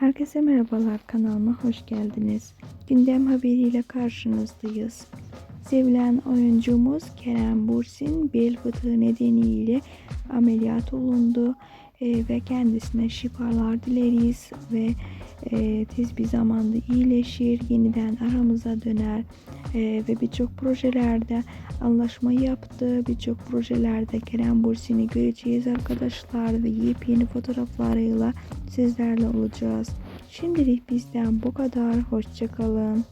Herkese merhabalar kanalıma hoş geldiniz. Gündem haberiyle karşınızdayız. Sevilen oyuncumuz Kerem Bursin bel fıtığı nedeniyle ameliyat olundu e, ve kendisine şifalar dileriz ve e, tez bir zamanda iyileşir, yeniden aramıza döner e, ve birçok projelerde anlaşma yaptı. Birçok projelerde Kerem Bursin'i göreceğiz arkadaşlar ve yepyeni fotoğraflarıyla sizlerle olacağız. Şimdilik bizden bu kadar. Hoşçakalın.